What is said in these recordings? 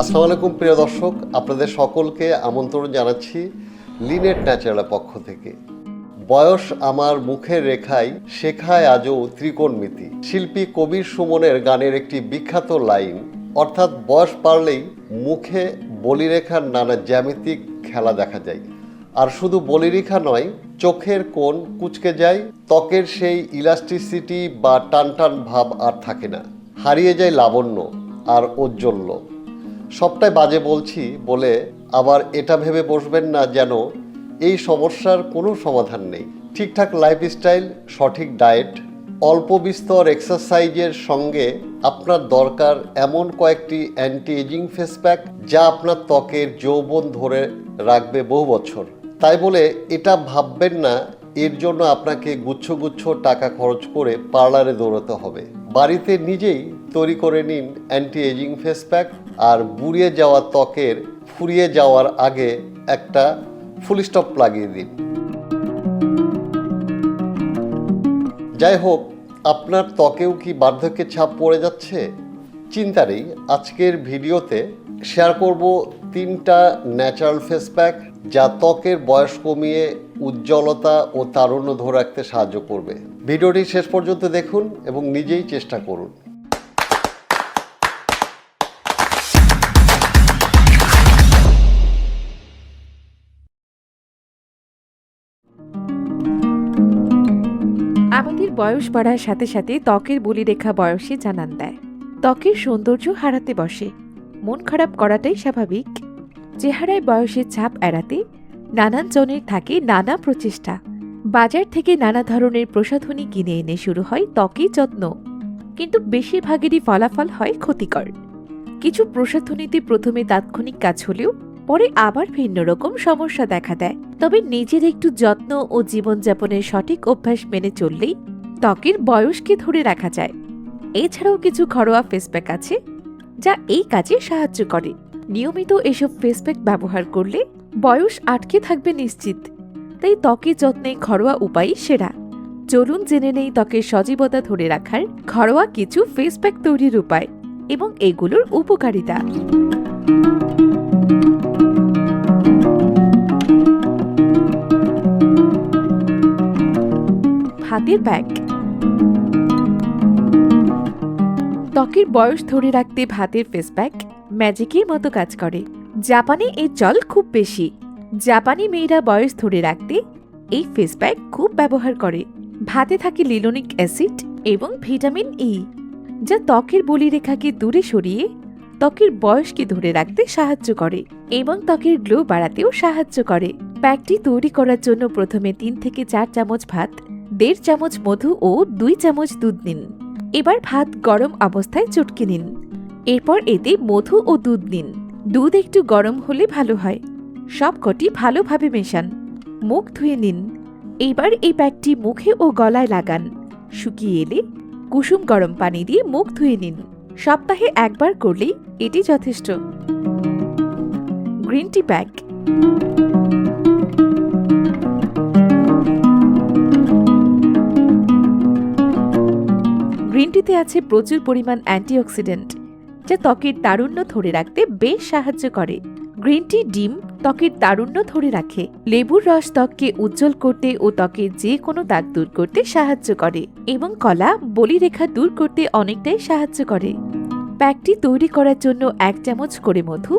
আসসালামু আলাইকুম, প্রিয় দর্শক। আপনাদের সকলকে আমন্ত্রণ জানাচ্ছি লিনেট ন্যাচারালের পক্ষ থেকে। বয়স আমার মুখের রেখায় শেখায় আজও ত্রিকোণমিতি। শিল্পী কবির সুমনের গানের একটি বিখ্যাত লাইন, অর্থাৎ বয়স বাড়লেই মুখে বলিরেখার নানা জ্যামিতিক খেলা দেখা যায়। আর শুধু বলিরেখা নয়, চোখের কোণ কুচকে যায়, ত্বকের সেই ইলাস্টিসিটি বা টান টান ভাব আর থাকে না। হারিয়ে যায় লাবণ্য আর ঔজ্জ্বল্য। সবটাই বাজে বলছি বলে আবার এটা ভেবে বসবেন না যেন এই সমস্যার কোনো সমাধান নেই। ঠিকঠাক লাইফস্টাইল সঠিক ডায়েট অল্প বিস্তর এক্সারসাইজের সঙ্গে আপনার দরকার এমন কয়েকটি অ্যান্টি এজিং ফেস প্যাক যা আপনার ত্বকের যৌবন ধরে রাখবে বহু বছর। তাই বলে এটা ভাববেন না, এর জন্য আপনাকে গুচ্ছ গুচ্ছ টাকা খরচ করে পার্লারে দৌড়াতে হবে। বাড়িতে নিজেই তৈরি করে নিন অ্যান্টি এজিং ফেস প্যাক আর বুড়িয়ে যাওয়া ত্বকের ফুরিয়ে যাওয়ার আগে একটা ফুল স্টপ লাগিয়ে দিন। যাই হোক, আপনার ত্বকেও কি বার্ধক্যের ছাপ পড়ে যাচ্ছে? চিন্তা নেই, আজকের ভিডিওতে শেয়ার করব তিনটা ন্যাচারাল ফেস প্যাক যা ত্বকের বয়স কমিয়ে উজ্জ্বলতা ও তারুণ্য ধরে রাখতে সাহায্য করবে। ভিডিওটি শেষ পর্যন্ত দেখুন এবং নিজেই চেষ্টা করুন। আমাদের বয়স বাড়ার সাথে সাথে ত্বকের বলিরেখা বয়সে জানান দেয়। ত্বকের সৌন্দর্য হারাতে বসে। মন খারাপ করাটাই স্বাভাবিক। চেহারায় বয়সের ছাপ এড়াতে নানান জনের থাকে নানা প্রচেষ্টা। বাজার থেকে নানা ধরনের প্রসাধনী কিনে এনে শুরু হয় ত্বকের যত্ন। কিন্তু বেশিরভাগেরই ফলাফল হয় ক্ষতিকর। কিছু প্রসাধনীতে প্রথমে তাৎক্ষণিক কাজ হলেও পরে আবার ভিন্ন রকম সমস্যা দেখা দেয়। তবে নিজের একটু যত্ন ও জীবনযাপনের সঠিক অভ্যাস মেনে চললেই ত্বকের বয়সকে ধরে রাখা যায়। এছাড়াও কিছু ঘরোয়া ফেসপ্যাক আছে, যা এই কাজে সাহায্য করে। নিয়মিত এসব ফেসপ্যাক ব্যবহার করলে বয়স আটকে থাকবে নিশ্চিত। তাই ত্বকের যত্নে ঘরোয়া উপায়ই সেরা। চলুন জেনে নেই ত্বকের সজীবতা ধরে রাখার ঘরোয়া কিছু ফেসপ্যাক তৈরির উপায় এবং এগুলোর উপকারিতা। হাতের ব্যাগ। ত্বকের বয়স ধরে রাখতে ভাতের ফেস প্যাক ম্যাজিকের মতো কাজ করে। জাপানে এর চল খুব বেশি। জাপানি মেয়েরা বয়স ধরে রাখতে এই ফেস প্যাক খুব ব্যবহার করে। ভাতে থাকে লিলোনিক অ্যাসিড এবং ভিটামিন ই যা ত্বকের বলিরেখাকে দূরে সরিয়ে ত্বকের বয়সকে ধরে রাখতে সাহায্য করে এবং ত্বকের গ্লো বাড়াতেও সাহায্য করে। প্যাকটি তৈরি করার জন্য প্রথমে তিন থেকে চার চামচ ভাত দেড় চামচ মধু ও দুই চামচ দুধ নিন। এবার ভাত গরম অবস্থায় চটকে নিন। এরপর এতে মধু ও দুধ নিন। দুধ একটু গরম হলে ভালো হয়। সবকটি ভালোভাবে মেশান। মুখ ধুয়ে নিন। এবার এই প্যাকটি মুখে ও গলায় লাগান। শুকিয়ে এলে কুসুম গরম পানি দিয়ে মুখ ধুয়ে নিন। সপ্তাহে একবার করলেই এটি যথেষ্ট। গ্রিন টি প্যাক গ্রিন টিতে আছে প্রচুর পরিমাণ অ্যান্টিঅক্সিডেন্ট, যা ত্বকের তারুণ্য ধরে রাখতে বেশ সাহায্য করে। গ্রিন টি ডিম ত্বকের তারুণ্য ধরে রাখে। লেবুর রস ত্বককে উজ্জ্বল করতে ও ত্বকের যে কোনো দাগ দূর করতে সাহায্য করে এবং কলা, বলিরেখা দূর করতে অনেকটাই সাহায্য করে। প্যাকটি তৈরি করার জন্য এক চামচ করে মধু,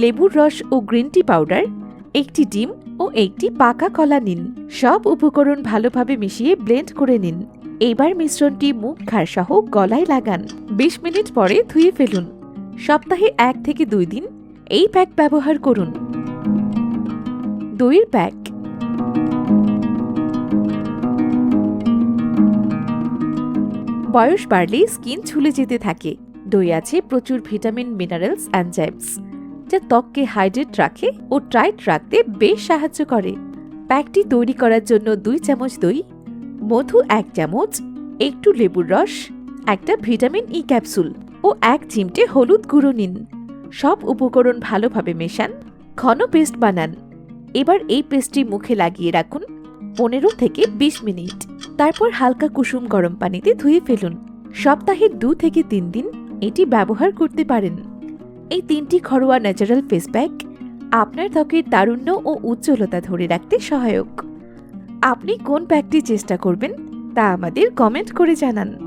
লেবুর রস ও গ্রিন টি পাউডার, একটি ডিম ও একটি পাকা কলা নিন। সব উপকরণ ভালোভাবে মিশিয়ে ব্লেন্ড করে নিন। এবার মিশ্রণটি মুখ, ঘাড় সহ গলায় লাগান। বিশ মিনিট পরে ধুয়ে ফেলুন। সপ্তাহে এক থেকে দুই দিন এই প্যাক ব্যবহার করুন। দইয়ের প্যাক। বয়স বাড়লে স্কিন ঝুলে যেতে থাকে। দই আছে প্রচুর ভিটামিন, মিনারেলস অ্যান্ডজাইমস যা ত্বককে হাইড্রেট রাখে ও টাইট রাখতে বেশ সাহায্য করে। প্যাকটি তৈরি করার জন্য দুই চামচ দই মধু এক চামচ, একটু লেবুর রস, একটা ভিটামিন ই ক্যাপসুল ও এক চিমটে হলুদ গুঁড়ো নিন। সব উপকরণ ভালোভাবে মেশান, ঘন পেস্ট বানান। এবার এই পেস্টটি মুখে লাগিয়ে রাখুন পনেরো থেকে বিশ মিনিট। তারপর হালকা কুসুম গরম পানিতে ধুয়ে ফেলুন। সপ্তাহে দু থেকে তিন দিন এটি ব্যবহার করতে পারেন। এই তিনটি ঘরোয়া ন্যাচারাল ফেস প্যাক আপনার ত্বকের তারুণ্য ও উজ্জ্বলতা ধরে রাখতে সহায়ক। আপনি কোন প্যাকটি চেষ্টা করবেন তা আমাদের কমেন্ট করে জানান।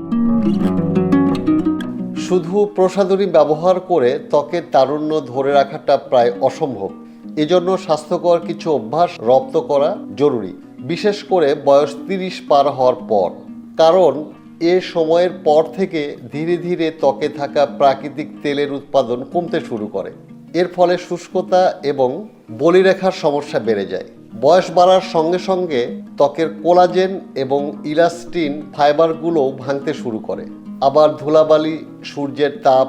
শুধু প্রসাধনী ব্যবহার করে ত্বকের তারুণ্য ধরে রাখাটা প্রায় অসম্ভব। এজন্য স্বাস্থ্যকর কিছু অভ্যাস রপ্ত করা জরুরি, বিশেষ করে বয়স তিরিশ পার হওয়ার পর। কারণ, এ সময়ের পর থেকে ধীরে ধীরে ত্বকে থাকা প্রাকৃতিক তেলের উৎপাদন কমতে শুরু করে। এর ফলে শুষ্কতা এবং বলিরেখার সমস্যা বেড়ে যায়। বয়স বাড়ার সঙ্গে সঙ্গে ত্বকের কোলাজেন এবং ইলাস্টিন ফাইবারগুলোও ভাঙতে শুরু করে। আবার ধুলাবালি, সূর্যের তাপ,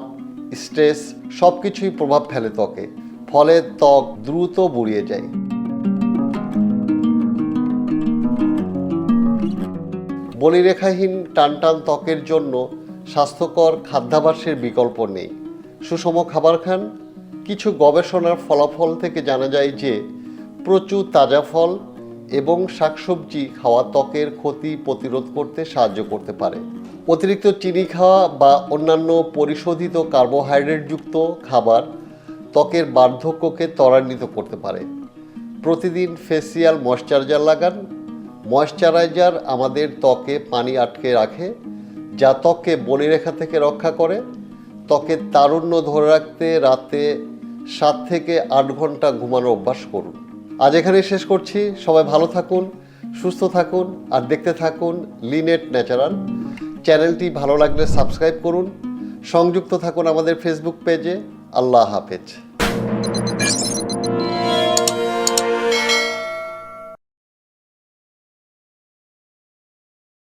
স্ট্রেস সব কিছুই প্রভাব ফেলে ত্বকে, ফলে ত্বক দ্রুত বুড়িয়ে যায়। বলিরেখাহীন, টানটান ত্বকের জন্য স্বাস্থ্যকর খাদ্যাভ্যাসের বিকল্প নেই। সুষম খাবার খান। কিছু গবেষণার ফলাফল থেকে জানা যায় যে প্রচুর তাজা ফল এবং শাকসবজি খাওয়া ত্বকের ক্ষতি প্রতিরোধ করতে সাহায্য করতে পারে। অতিরিক্ত চিনি খাওয়া বা অন্যান্য পরিশোধিত কার্বোহাইড্রেটযুক্ত খাবার ত্বকের বার্ধক্যকে ত্বরান্বিত করতে পারে। প্রতিদিন ফেসিয়াল ময়শ্চারাইজার লাগান। ময়শ্চারাইজার আমাদের ত্বকে পানি আটকে রাখে, যা ত্বককে বলিরেখা থেকে রক্ষা করে। ত্বকের তারুণ্য ধরে রাখতে রাতে সাত থেকে আট ঘণ্টা ঘুমানোর অভ্যাস করুন। আজ এখানে শেষ করছি। সবাই ভালো থাকুন, সুস্থ থাকুন, আর দেখতে থাকুন লিনেট ন্যাচারাল। চ্যানেলটি ভালো লাগলে সাবস্ক্রাইব করুন। সংযুক্ত থাকুন আমাদের ফেসবুক পেজে আল্লাহ হাফেজ।